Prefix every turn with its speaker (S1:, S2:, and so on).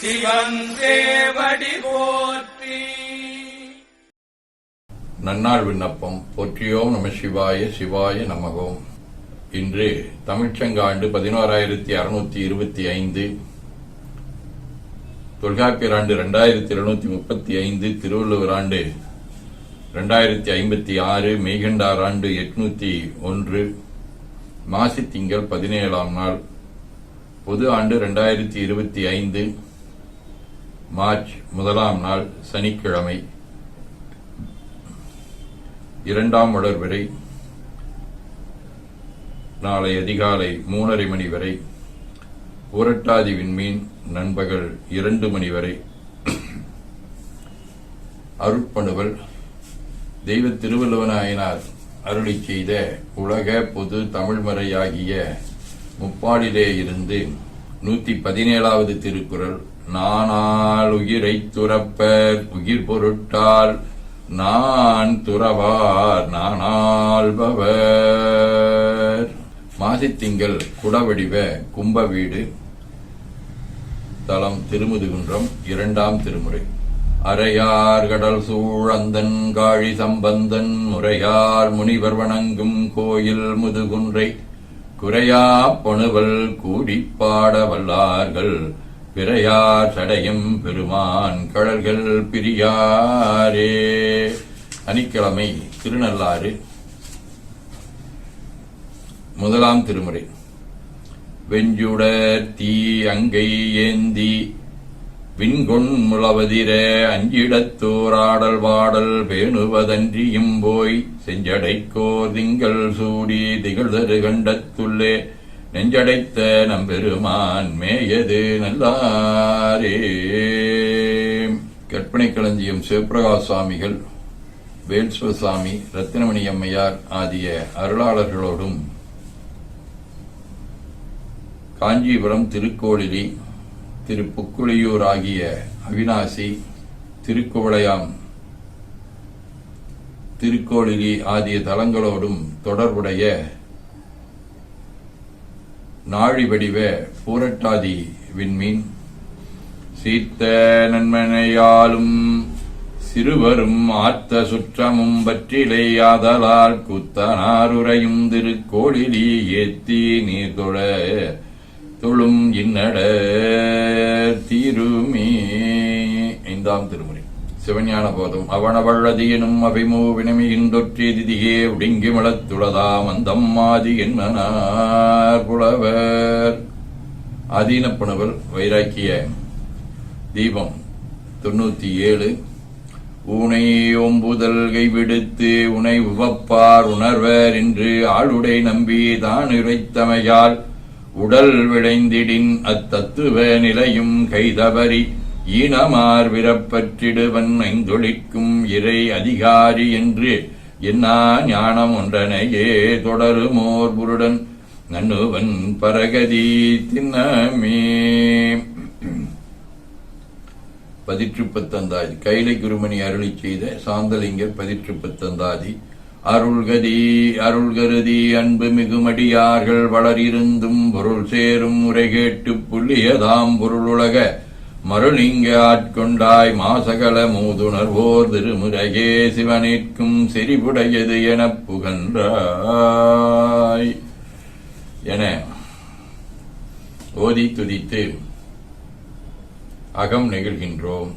S1: சிவன் சேவடி போற்றி.
S2: நன்னாள் விண்ணப்பம். போற்றியோம் நம சிவாய சிவாய நமகோம் இன்று தமிழ்ச்சங்காண்டு பதினோராயிரத்தி அறுநூத்தி இருபத்தி ஐந்து. தொல்காப்பியர் ஆண்டு இரண்டாயிரத்தி இருநூத்தி முப்பத்தி ஐந்து. திருவள்ளுவர் ஆண்டு இரண்டாயிரத்தி ஐம்பத்தி ஆறு. மெய்கண்டார் ஆண்டு எட்நூத்தி ஒன்று. மாசி திங்கள் பதினேழாம் நாள். பொது ஆண்டு இரண்டாயிரத்தி இருபத்தி ஐந்து. மார்ச் முதலாம் நாள் சனிக்கிழமை. இரண்டாம் வளர் வரை நாளை அதிகாலை மூணரை மணி வரை புரட்டாதி விண்மீன் நண்பகல் இரண்டு மணி வரை. அருட்பணுவல் தெய்வ திருவள்ளுவனாயினார் அருளி செய்த உலக பொது தமிழ்மறையாகிய முப்பாடிலே இருந்து நூத்தி பதினேழாவது திருக்குறள் நானால் உயிரைத் துறப்பர் உயிர் பொருட்டால் நான் துறவார் நானாள்பவர் மாசித்திங்கள் குடவடிவ கும்ப வீடு தலம் திருமுதுகுன்றம் இரண்டாம் திருமுறை. அரையார் கடல் சூழந்தன் காழி சம்பந்தன் முறையார் முனிவர் வணங்கும் கோயில் முதுகுன்றை. குறையா பணுவல் கூடிப்பாட வல்லார்கள் பிறையார் சடையும் பெருமான் கடல்கள் பிரியாரே. சனிக்கிழமை திருநள்ளாறு. முதலாம் திருமுறை. வெஞ்சுடர் தீ அங்கை ஏந்தி விண்கொண் முளவதிர அஞ்சிடத்தோராடல் வாடல் பேணுவதன்றியும் போய் செஞ்சடைக்கோ திங்கள் சூடி திகழ்தரு கண்டத்துள்ளே. நெஞ்சடைத்த நம்பெருமான் மேயது நல்லாரே. கற்பனை களஞ்சியம் சிவபிரகாஷ் சுவாமிகள் வேல்ஸ்வசாமி ரத்தினமணி அம்மையார் ஆகிய அருளாளர்களோடும் காஞ்சிபுரம் திருக்கோளிலி திரு புக்குளியூர் ஆகிய அவினாசி திருக்குவளையாம் திருக்கோளிலி ஆகிய தலங்களோடும் தொடர்புடைய நாழி வடிவ பூரட்டாதி விண்மீன் சீத்த நன்மனையாலும் சிறுவரும் ஆர்த்த சுற்றமும் பற்றிலேயாதலால் குத்தனாருரையும் திருக்கோழிலி ஏத்தி நீர் தொழ தொழும் இன்னட தீருமே. ஐந்தாம் திருமுறை. சிவஞான போதம் அவனவள்ளதியனும் அபிமோவினமியின் தொற்றேதிதியே உடிங்கி மலத்துளதாம் அந்தம்மாதி என்மனார் புலவர். ஆதீனப்புணவல் வைராக்கிய தீபம் தொண்ணூத்தி ஏழு ஊனை ஒம்புதல் கைவிடுத்து உனை உவப்பார் உணர்வர் என்று ஆளுடை நம்பி தான் இறைத்தமையால் உடல் விளைந்திடின் அத்தத்துவ நிலையும் கைதவறி ஈனமார் விரப்பற்றிடுவன் ஐந்தொழிக்கும் இறை அதிகாரி என்று என்னா ஞானம் ஒன்றனையே தொடருமோர் புருடன் நன்னுவன் பரகதி தின்னமே. பதிற்று பத்தந்தாதி கைலை குருமணி அருளி செய்த சாந்தலிங்கர் பதிற்று பத்தந்தாதி அருள்கதி அருள்கருதி அன்பு மிகுமடியார்கள் வளரிருந்தும் பொருள் சேரும் முறை கேட்டு புள்ளியதாம் பொருளுலக மருளிங்க ஆட்கொண்டாய் மாசகல மூதுணர்வோர் திருமுறையே சிவனிற்கும் செறிவுடையது எனப் புகன்றாய். என ஓதி துதித்து அகம் நெகிழ்கின்றோம்.